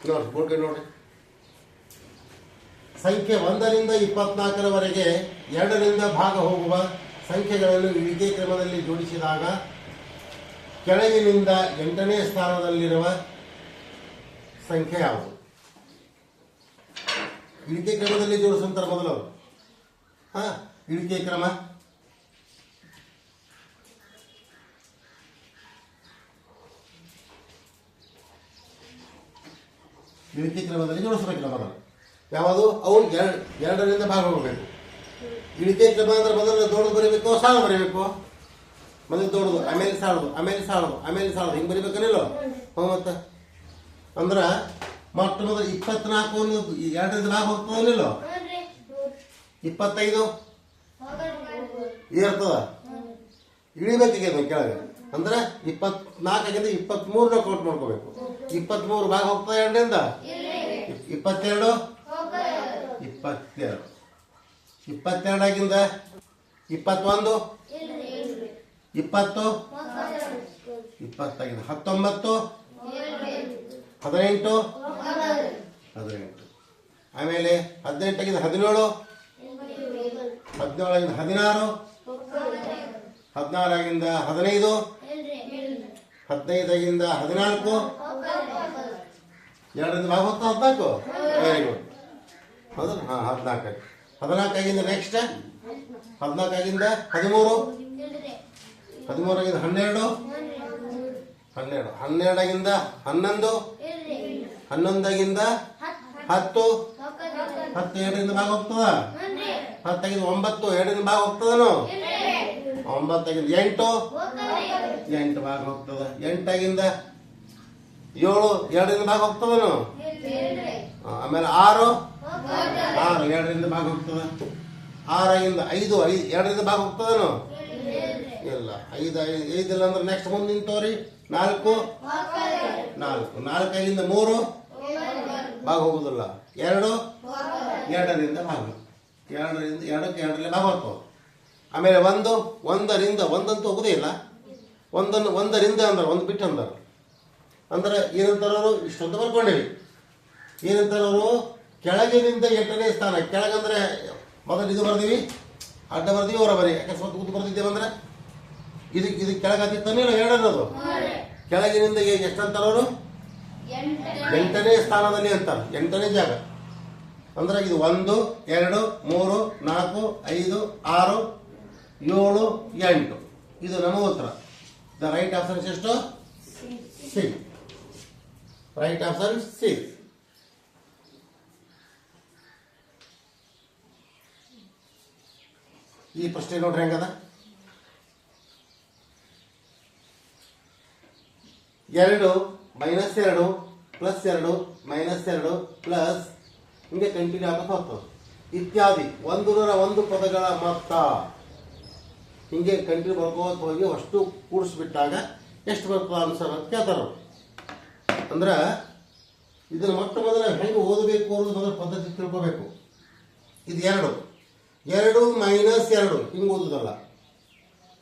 ನೋಡ್ರಿ ಬೋರ್ಡ್ ನೋಡ್ರಿ ಸಂಖ್ಯೆ ಒಂದರಿಂದ ಇಪ್ಪತ್ನಾಲ್ಕರವರೆಗೆ ಎರಡರಿಂದ ಭಾಗ ಹೋಗುವ ಸಂಖ್ಯೆಗಳನ್ನು ಇಳಿಕೆ ಕ್ರಮದಲ್ಲಿ ಜೋಡಿಸಿದಾಗ ಕೆಳಗಿನಿಂದ ಎಂಟನೇ ಸ್ಥಾನದಲ್ಲಿರುವ ಸಂಖ್ಯೆ ಯಾವುದು? ಇಳಿಕೆ ಕ್ರಮದಲ್ಲಿ ಜೋಡಿಸುವಂತಾರೆ ಮೊದಲು ಹಾ, ಇಳಿಕೆ ಕ್ರಮ. ಇಳಿಕೆ ಕ್ರಮದಲ್ಲಿ ಜೋಡಿಸಬೇಕಿಲ್ಲ ಮೊದಲು ಯಾವುದು? ಅವು ಎರಡು ಎರಡರಿಂದ ಭಾಗ ಹೋಗಬೇಕು ಇಳಿಕೆ ಕ್ರಮ ಅಂದ್ರೆ ಮೊದಲು ದೊಡ್ಡದು ಬರೀಬೇಕು ಸಾಲ ಬರೀಬೇಕು. ಮೊದಲು ದೊಡ್ಡದು ಆಮೇಲೆ ಸಾಲದು ಆಮೇಲೆ ಸಾಲದು ಆಮೇಲೆ ಸಾಲದು. ಹಿಂಗೆ ಬರಿಬೇಕನಿಲ್ಲ? ಹ್ಞೂ ಮತ್ತೆ ಅಂದ್ರೆ ಮೊಟ್ಟ ಮೊದಲು ಇಪ್ಪತ್ನಾಲ್ಕು ಅನ್ನೋದು ಎರಡರಿಂದ ಭಾಗ ಹೋಗ್ತದಲ್ಲ ಇಪ್ಪತ್ತೈದು. ಏರ್ತದ? ಇಳಿಬೇಕಿಗೆ ಕೆಳಗೆ. ಅಂದ್ರೆ ಇಪ್ಪತ್ನಾಲ್ಕರಿಂದ ಇಪ್ಪತ್ಮೂರನ್ನ ಕೌಂಟ್ ಮಾಡ್ಕೋಬೇಕು. ಇಪ್ಪತ್ಮೂರು ಭಾಗ ಹೋಗ್ತದೆ ಎರಡರಿಂದ? ಇಪ್- ಇಪ್ಪತ್ತೆರಡು? ಇಪ್ಪತ್ತೆರಡು. ಇಪ್ಪತ್ತೆರಡಾಗಿಂದ ಇಪ್ಪತ್ತೊಂದು? ಇಪ್ಪತ್ತು? ಇಪ್ಪತ್ತಾಗಿಂದ ಹತ್ತೊಂಬತ್ತು? ಹದಿನೆಂಟು? ಹದಿನೆಂಟು. ಆಮೇಲೆ ಹದಿನೆಂಟಾಗಿಂದ ಹದಿನೇಳು? ಹದಿನೇಳಾಗಿಂದ ಹದಿನಾರು? ಹದಿನಾರಾಗಿಂದ ಹದಿನೈದು? ಹದಿನೈದಾಗಿಂದ ಹದಿನಾಲ್ಕು? ಎರಡರಿಂದ ಭಾಗ ಹೊತ್ತು ಹದಿನಾಲ್ಕು? ವೆರಿ ಗುಡ್ ಹೌದಲ್ಲ ಹಾಂ, ಹದಿನಾಲ್ಕು ಹದಿನಾಲ್ಕಾಗಿಂದ ನೆಕ್ಸ್ಟ್ ಹದಿನಾಲ್ಕಾಗಿಂದ ಹದಿಮೂರು? ಹದಿಮೂರಾಗಿಂದ ಹನ್ನೆರಡು? ಹನ್ನೆರಡು. ಹನ್ನೆರಡಾಗಿಂದ ಹನ್ನೊಂದು? ಹನ್ನೊಂದಾಗಿಂದ ಹತ್ತು? ಹತ್ತು ಎರಡರಿಂದ ಭಾಗ ಹೋಗ್ತದ? ಹತ್ತಾಗಿಂದ ಒಂಬತ್ತು, ಎರಡರಿಂದ ಭಾಗ ಹೋಗ್ತದನು ಒಂಬತ್ತಾಗಿಂದ ಎಂಟು? ಎಂಟು ಭಾಗ ಹೋಗ್ತದ. ಎಂಟಾಗಿಂದ ಏಳು, ಎರಡರಿಂದ ಭಾಗ ಹೋಗ್ತದನು? ಆಮೇಲೆ ಆರು? ಆರು, ಎರಡರಿಂದ ಭಾಗ ಹೋಗ್ತದ. ಆರಾಗಿಂದ ಐದು ಐದು, ಎರಡರಿಂದ ಭಾಗ ಹೋಗ್ತದನು? ಇಲ್ಲ. ಐದು ಐದು, ಐದಿಲ್ಲ ಅಂದ್ರೆ ನೆಕ್ಸ್ಟ್ ಮುಂದೆ ನಿಂತವ್ರಿ. ನಾಲ್ಕು? ನಾಲ್ಕು. ನಾಲ್ಕಾಗಿಂದ ಮೂರು? ಭಾಗ ಹೋಗುದಿಲ್ಲ. ಎರಡು? ಎರಡರಿಂದ ಭಾಗ. ಎರಡರಿಂದ, ಎರಡಕ್ಕೆ ಎರಡರಲ್ಲಿ ಭಾಗ ಹೋಗ್ತವೆ. ಆಮೇಲೆ ಒಂದು ಒಂದರಿಂದ ಒಂದಂತೂ ಹೋಗುದೇ ಇಲ್ಲ. ಒಂದನ್ನು ಒಂದರಿಂದ ಅಂದ್ರೆ ಒಂದು ಬಿಟ್ಟು ಅಂದರು. ಅಂದ್ರೆ ಏನಂತಾರವರು ಇಷ್ಟೊಂದು ಬರ್ಕೊಂಡೇವಿ. ಏನಂತಾರವರು ಕೆಳಗಿನಿಂದ ಎಂಟನೇ ಸ್ಥಾನ ಕೆಳಗಂದ್ರೆ ಮೊದಲು ಇದು ಬರ್ದೀವಿ ಅಡ್ಡ ಬರ್ದೀವಿ ಅವರ ಬರಿ ಅಕಸ್ಮಾತ್ ಕೂತು ಬರ್ದಿದ್ದೇವಂದ್ರೆ ಇದು ಇದು ಕೆಳಗಾತಿತ್ತಾನೆ ಹೇಳೋದು ಕೆಳಗಿನಿಂದ ಎಷ್ಟಂತಾರವರು? ಎಂಟನೇ ಸ್ಥಾನದಲ್ಲಿ ಅಂತಾರೆ ಎಂಟನೇ ಜಾಗ. ಅಂದ್ರೆ ಇದು ಒಂದು ಎರಡು ಮೂರು ನಾಲ್ಕು ಐದು ಆರು ಏಳು ಎಂಟು. ಇದು ನಮ್ಮ ಉತ್ತರ. ದ ರೈಟ್ ಆಪ್ಷನ್ ಎಷ್ಟು? ಸಿ ರೈಟ್ ಆಪ್ಷನ್ ಸಿ ಈ ಪ್ರಶ್ನೆ ನೋಡ್ರಿ ಹೆಂಗದ. ಎರಡು ಮೈನಸ್ ಎರಡು ಪ್ಲಸ್ ಎರಡು ಮೈನಸ್ ಎರಡು ಪ್ಲಸ್ ಹಿಂಗೆ ಕಂಟಿನ್ಯೂ ಆಗಕ್ಕೆ ಹೋಗ್ತದೆ. ಇತ್ಯಾದಿ. ಒಂದು ನೂರ ಒಂದು ಪದಗಳ ಮೊತ್ತ. ಹಿಂಗೆ ಕಂಟಿನ್ಯೂ ಬರ್ಕೋತ ಹೋಗಿ ಅಷ್ಟು ಕೂಡಿಸ್ಬಿಟ್ಟಾಗ ಎಷ್ಟು ಬರ್ತದೆ ಅನ್ಸರ್ ಅಂತ ಕೇಳ್ತಾರ ಅಂದ್ರ ಅಂದ್ರೆ ಇದನ್ನ ಮೊಟ್ಟ ಮೊದಲ ಹೆಂಗೆ ಓದಬೇಕು ಅನ್ನೋದು ಮೊದಲ ಪದ್ಧತಿ ತಿಳ್ಕೋಬೇಕು. ಇದು ಎರಡು. ಎರಡು ಮೈನಸ್ ಎರಡು. ಹಿಂಗೆ ಓದುದಲ್ಲ.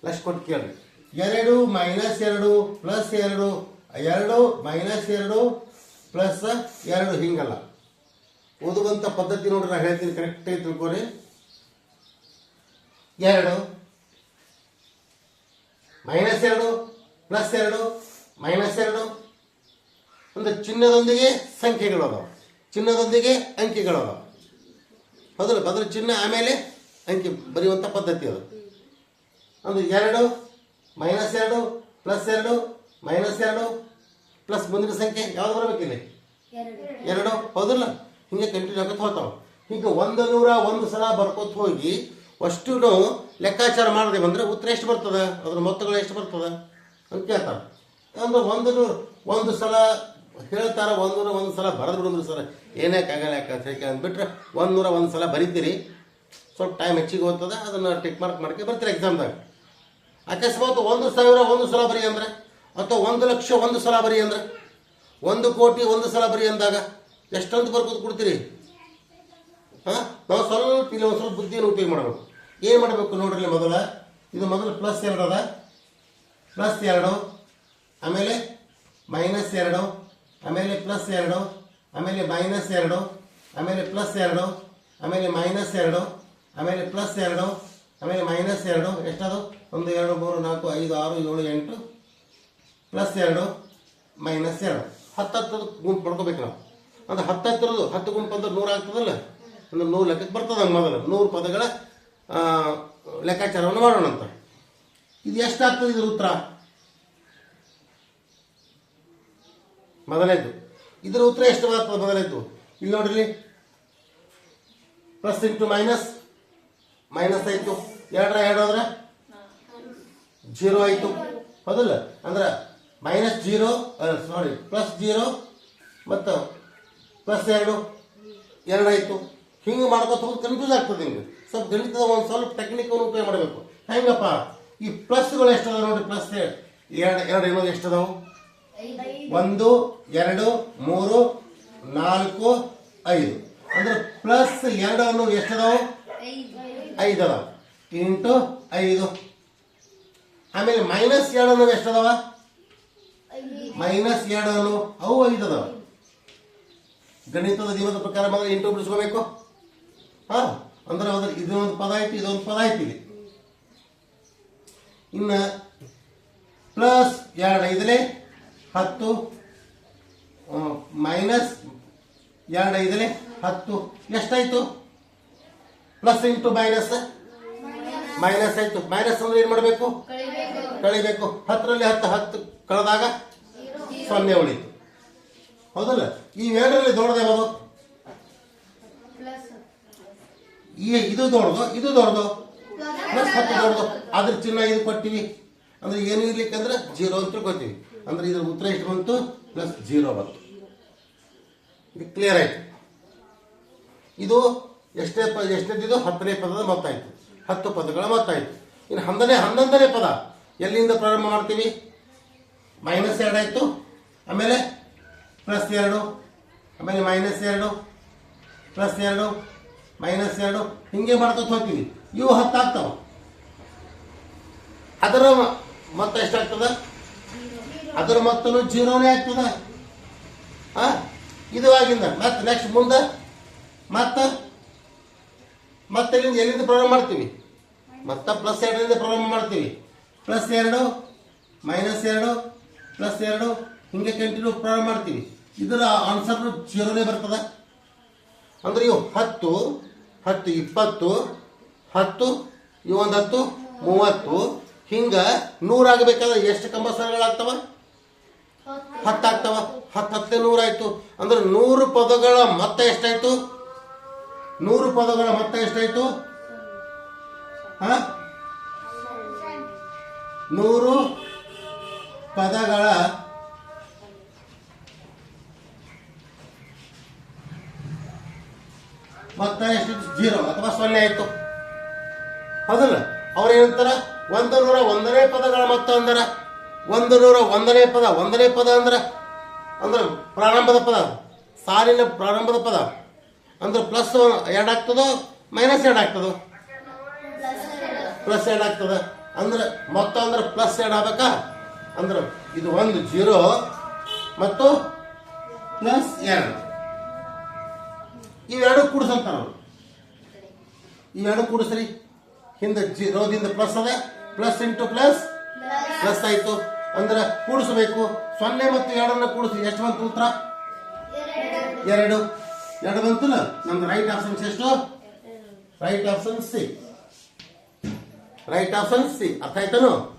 ಲಕ್ಷ ಕೊಟ್ಟು ಕೇಳಿ ಎರಡು ಮೈನಸ್ ಎರಡು ಪ್ಲಸ್ ಎರಡು. ಎರಡು ಮೈನಸ್ ಎರಡು ಪ್ಲಸ್ ಎರಡು. ಹಿಂಗಲ್ಲ. ಓದುವಂಥ ಪದ್ಧತಿ ನೋಡ್ರಿ, ನಾ ಹೇಳ್ತೀನಿ ಕರೆಕ್ಟಾಗಿ ತಿಳ್ಕೊರಿ. ಎರಡು ಮೈನಸ್ ಎರಡು, ಪ್ಲಸ್ ಎರಡು, ಮೈನಸ್ ಎರಡು. ಒಂದು ಚಿನ್ನದೊಂದಿಗೆ ಸಂಖ್ಯೆಗಳು ಅದಾವ. ಚಿನ್ನದೊಂದಿಗೆ ಅಂಕಿಗಳು ಅದಾವ. ಮೊದಲು ಬದಲು ಚಿನ್ನ, ಆಮೇಲೆ ಅಂಕಿ ಬರೆಯುವಂಥ ಪದ್ಧತಿ ಅದು. ಒಂದು ಎರಡು, ಮೈನಸ್ ಎರಡು, ಪ್ಲಸ್ ಎರಡು, ಮೈನಸ್ ಎರಡು, ಪ್ಲಸ್ ಮುಂದಿನ ಸಂಖ್ಯೆ ಯಾವ್ದು ಬರಬೇಕಿಲ್ಲ? ಎರಡು. ಹೌದಲ್ಲ? ಹಿಂಗೆ ಕಂಟಿನ್ಯೂ ಆಗುತ್ತೆ ಹೋಗ್ತಾವ ಹಿಂಗೆ ಒಂದು ನೂರ ಒಂದು ಸಲ ಬರ್ಕೋತ ಹೋಗಿ ಅಷ್ಟು ಲೆಕ್ಕಾಚಾರ ಮಾಡಿದೆ ಬಂದರೆ ಉತ್ತರ ಎಷ್ಟು ಬರ್ತದೆ? ಅದ್ರ ಮೊತ್ತಗಳು ಎಷ್ಟು ಬರ್ತದೆ? ಅಂತ ಕೇಳ್ತಾರೆ. ಅಂದ್ರೆ ಒಂದು ಒಂದು ಸಲ ಹೇಳ್ತಾರೆ ಒಂದೂರ ಒಂದು ಸಲ ಬರೆದು ಬಿಡೋದು ಸರ್ ಏನಕ್ಕಾಗಲ್ಲ ಯಾಕೆ ಅಂದ್ಬಿಟ್ರೆ ಒಂದು ನೂರ ಒಂದು ಸಲ ಬರೀತೀರಿ. ಸ್ವಲ್ಪ ಟೈಮ್ ಹೆಚ್ಚಿಗೆ ಹೋಗ್ತದೆ, ಅದನ್ನು ಟಿಕ್ ಮಾರ್ಕ್ ಮಾಡ್ಕೊಂಡು ಬರ್ತೀರಿ ಎಕ್ಸಾಮ್ದಾಗ ಅಕಸ್ಮಾತ್ ಒಂದು ಸಾವಿರ ಒಂದು ಸಲ ಬರಿ ಅಂದ್ರೆ, ಅಥವಾ ಒಂದು ಲಕ್ಷ ಒಂದು ಸಲ ಬರಿ ಅಂದ್ರೆ, ಒಂದು ಕೋಟಿ ಒಂದು ಸಲ ಬರಿ ಅಂದಾಗ ಎಷ್ಟೊಂದು ಬರ್ಕೋದು ಕೊಡ್ತೀರಿ? ಹಾಂ? ನಾವು ಸ್ವಲ್ಪ ಇಲ್ಲಿ, ಒಂದು ಸ್ವಲ್ಪ ಬುದ್ಧಿಯನ್ನು ಉಪಯೋಗ ಮಾಡಬೇಕು ಏನು ಮಾಡಬೇಕು ನೋಡ್ರಿ ಮೊದಲ? ಇದು ಮೊದಲು ಪ್ಲಸ್ ಎರಡು ಅದ. ಪ್ಲಸ್ ಎರಡು, ಆಮೇಲೆ ಮೈನಸ್ ಎರಡು, ಆಮೇಲೆ ಪ್ಲಸ್ ಎರಡು, ಆಮೇಲೆ ಮೈನಸ್ ಎರಡು, ಆಮೇಲೆ ಪ್ಲಸ್ ಎರಡು, ಆಮೇಲೆ ಮೈನಸ್ ಎರಡು, ಆಮೇಲೆ ಪ್ಲಸ್ ಎರಡು, ಆಮೇಲೆ ಮೈನಸ್ ಎರಡು. ಎಷ್ಟದು? ಒಂದು, ಎರಡು, ಮೂರು, ನಾಲ್ಕು, ಐದು, ಆರು, ಏಳು, ಎಂಟು. ಪ್ಲಸ್ ಎರಡು ಮೈನಸ್ ಎರಡು. ಹತ್ತತ್ತದ ಗುಂಪು ಮಾಡ್ಕೋಬೇಕು ನಾವು. ಅಂದ್ರೆ ಹತ್ತಿರದು ಹತ್ತು ಗುಂಪು ಅಂದ್ರೆ ನೂರು ಆಗ್ತದಲ್ಲ? ಅಂದ್ರೆ ನೂರು ಲೆಕ್ಕಕ್ಕೆ ಬರ್ತದೆ ಮೊದಲು. ನೂರು ಪದಗಳ ಲೆಕ್ಕಾಚಾರವನ್ನು ಮಾಡೋಣ ಅಂತ. ಇದು ಎಷ್ಟಾಗ್ತದೆ ಇದರ ಉತ್ತರ? ಮೊದಲೇದು ಇದರ ಉತ್ತರ ಎಷ್ಟು ಬರ್ತದೆ ಮೊದಲೇದು ಇಲ್ಲಿ ನೋಡ್ರಿ. Plus into minus. ಮೈನಸ್ ಆಯಿತು. ಎರಡರ ಎರಡು ಹೋದ್ರೆ? ಜೀರೋ ಆಯಿತು. ಹೌದಲ್ಲ? ಅಂದ್ರೆ minus zero sorry plus zero ಮತ್ತು ಪ್ಲಸ್ ಎರಡು. ಎರಡು ಆಯ್ತು. ಹಿಂಗೆ ಮಾಡ್ಕೊತ ಹೋಗಿ ಕನ್ಫ್ಯೂಸ್ ಆಗ್ತದೆ ನಿಮ್ಗೆ. ಸ್ವಲ್ಪ ಗಣಿತದ ಒಂದು ಸ್ವಲ್ಪ ಟೆಕ್ನಿಕನ್ನು ಉಪಯೋಗ ಮಾಡಬೇಕು. ಹೆಂಗಪ್ಪ? ಈ ಪ್ಲಸ್ಗಳು ಎಷ್ಟದ ನೋಡಿ ಪ್ಲಸ್ ಎರಡು ಎರಡು ಇನ್ನೊಂದು ಎಷ್ಟದಾವು ಒಂದು, ಎರಡು, ಮೂರು, ನಾಲ್ಕು, ಐದು. ಅಂದ್ರೆ ಪ್ಲಸ್ ಎರಡು ಅನ್ನೋದು ಎಷ್ಟದಾವು ಐದವ ಇಂಟು ಐದು. ಆಮೇಲೆ ಮೈನಸ್ ಎರಡು ಅನ್ನೋದು ಎಷ್ಟದವ ಮೈನಸ್ ಎರಡು ಅನ್ನೋ, ಅವು ಐದು ಅದಾವ. ಗಣಿತದ ಜೀವನದ ಪ್ರಕಾರ ಮಾತ್ರ ಇಂಟು ಬಿಡಿಸ್ಕೋಬೇಕು. ಹಾ? ಅಂದ್ರೆ ಅದ್ರ ಇದೊಂದು ಪದ ಆಯ್ತು ಇದೊಂದು ಪದ ಆಯ್ತು ಇಲ್ಲಿ. ಇನ್ನ ಪ್ಲಸ್ ಎರಡು ಐದಲೆ ಹತ್ತು ಮೈನಸ್ ಎರಡು ಐದಲೆ ಹತ್ತು, ಎಷ್ಟಾಯ್ತು? ಪ್ಲಸ್ ಇಂಟು ಮೈನಸ್ ಮೈನಸ್ ಆಯ್ತು. ಮೈನಸ್ ಅಂದ್ರೆ ಏನ್ ಮಾಡಬೇಕು? ಕಳಿಬೇಕು. ಹತ್ತರಲ್ಲಿ ಹತ್ತು ಹತ್ತು ಕಳೆದಾಗ ಸೊನ್ನೆ ಉಳಿತು. ಹೌದಲ್ಲ? ಈ ಎರಡರಲ್ಲಿ ದೊಡ್ಡದು ಯಾವುದು? ಈ ಇದು ದೊಡ್ಡದು ಇದು ದೊಡ್ಡದು. ಪ್ಲಸ್ ಹತ್ತು ದೊಡ್ಡದು. ಅದ್ರ ಚಿನ್ನ ಇದು ಕೊಟ್ಟಿವಿ ಅಂದ್ರೆ ಏನು ಇರ್ಲಿಕ್ಕೆ ಅಂದ್ರೆ ಜೀರೋ ಅಂತ ಕೊಟ್ಟಿವಿ ಅಂದ್ರೆ ಇದ್ರ ಉತ್ತರ ಎಷ್ಟು ಬಂತು? ಪ್ಲಸ್ ಜೀರೋ ಬಂತು. ಇದು ಕ್ಲಿಯರ್ ಆಯ್ತು. ಇದು ಎಷ್ಟೇ ಪದ ಎಷ್ಟನೇದಿದು ಹತ್ತನೇ ಪದದ ಮೊತ್ತ ಆಯ್ತು ಹತ್ತು ಪದಗಳ ಮೊತ್ತ ಆಯ್ತು ಇನ್ನು ಹನ್ನೊಂದನೇ ಹನ್ನೊಂದನೇ ಪದ. ಎಲ್ಲಿಂದ ಪ್ರಾರಂಭ ಮಾಡ್ತೀವಿ ಮೈನಸ್ ಎರಡು ಆಯ್ತು. ಆಮೇಲೆ ಪ್ಲಸ್ ಎರಡು. ಆಮೇಲೆ ಮೈನಸ್ ಎರಡು. ಪ್ಲಸ್ ಎರಡು. ಮೈನಸ್ ಎರಡು, ಹಿಂಗೆ ಮಾಡ್ಕೊತ ಹೋಗ್ತೀವಿ. ಇವು ಹತ್ತು ಆಗ್ತಾವ ಅದರ ಮೊತ್ತ ಎಷ್ಟಾಗ್ತದ? ಅದರ ಮೊತ್ತನು ಜೀರೋನೇ ಆಗ್ತದ. ಇದು ಆಗಿಂದ. ಮತ್ತೆ ನೆಕ್ಸ್ಟ್ ಮುಂದೆ ಮತ್ತೆ? ಮತ್ತೆ ಎಲ್ಲಿಂದ ಎಲ್ಲಿಂದ ಪ್ರಾರಂಭ ಮಾಡ್ತೀವಿ? ಮತ್ತೆ ಪ್ಲಸ್ ಎರಡರಿಂದ ಪ್ರಾರಂಭ ಮಾಡ್ತೀವಿ. ಪ್ಲಸ್ ಎರಡು ಮೈನಸ್ ಎರಡು ಪ್ಲಸ್ ಎರಡು, ಹಿಂಗೆ ಕಂಟಿನ್ಯೂ ಪ್ರಾರಂಭ ಮಾಡ್ತೀವಿ. ಇದರ ಆನ್ಸರ್ ಜೀರೋನೇ ಬರ್ತದ. ಅಂದ್ರೆ ಇವು ಹತ್ತು. ಹತ್ತು ಇಪ್ಪತ್ತು, ಹತ್ತು ಒಂದು ಹತ್ತು ಮೂವತ್ತು. ಹಿಂಗ ನೂರಾಗಬೇಕಾದ್ರೆ ಎಷ್ಟು ಕಂಬಸರಗಳಾಗ್ತವ ಹತ್ತು ಆಗ್ತಾವ ಹತ್ತು ಹತ್ತೇ ನೂರಾಯ್ತು. ಅಂದ್ರೆ ನೂರು ಪದಗಳ ಮೊತ್ತ ಎಷ್ಟಾಯ್ತು? ನೂರು ಪದಗಳ ಮೊತ್ತ ಎಷ್ಟಾಯ್ತು? ಹ? ನೂರು ಪದಗಳ ಮೊತ್ತ ಜೀರೋ ಅಥವಾ ಸೊನ್ನೆ ಆಯ್ತು. ಹೌದಲ್ಲ? ಅವ್ರು ಏನಂತಾರ? ಒಂದು ನೂರ ಒಂದನೇ ಪದಗಳ ಮೊತ್ತ ಅಂದರ. ಒಂದು ನೂರ ಒಂದನೇ ಪದ ಒಂದನೇ ಪದ ಅಂದ್ರೆ? ಅಂದ್ರೆ ಪ್ರಾರಂಭದ ಪದ. ಸಾಲಿನ ಪ್ರಾರಂಭದ ಪದ. ಅಂದ್ರೆ ಪ್ಲಸ್ ಎರಡು ಆಗ್ತದೋ ಮೈನಸ್ ಎರಡು ಆಗ್ತದೋ? ಪ್ಲಸ್ ಎರಡು ಆಗ್ತದ. ಅಂದ್ರೆ ಮೊತ್ತ ಅಂದ್ರೆ ಪ್ಲಸ್ ಎರಡು ಆಗ್ಬೇಕಾ? ಅಂದ್ರೆ ಇದು ಒಂದು ಜೀರೋ ಮತ್ತು ಪ್ಲಸ್ ಎರಡು. ಇವೆರಡು ಕೂಡಿಸಂತಾರ ಅವರು ಇವೆರಡು ಕೂಡಿಸ್ರಿ ಹಿಂದೆ ಜೀರೋದಿಂದ ಪ್ಲಸ್ ಅದ. ಪ್ಲಸ್ ಇಂಟು ಪ್ಲಸ್ ಪ್ಲಸ್ ಆಯ್ತು. ಅಂದ್ರೆ ಕೂಡಿಸ್ಬೇಕು. ಸೊನ್ನೆ ಮತ್ತು ಎರಡನ್ನ ಕೂಡಿಸಿ. ಎಷ್ಟು ಬಂತು ಉತ್ತರ? ಎರಡು. ಎರಡು ಬಂತು ನಮ್ದು ರೈಟ್ ಆಪ್ಷನ್ಸ್ ಎಷ್ಟು? Right option C. Right option C. ಅರ್ಥ ಆಯ್ತಾನು?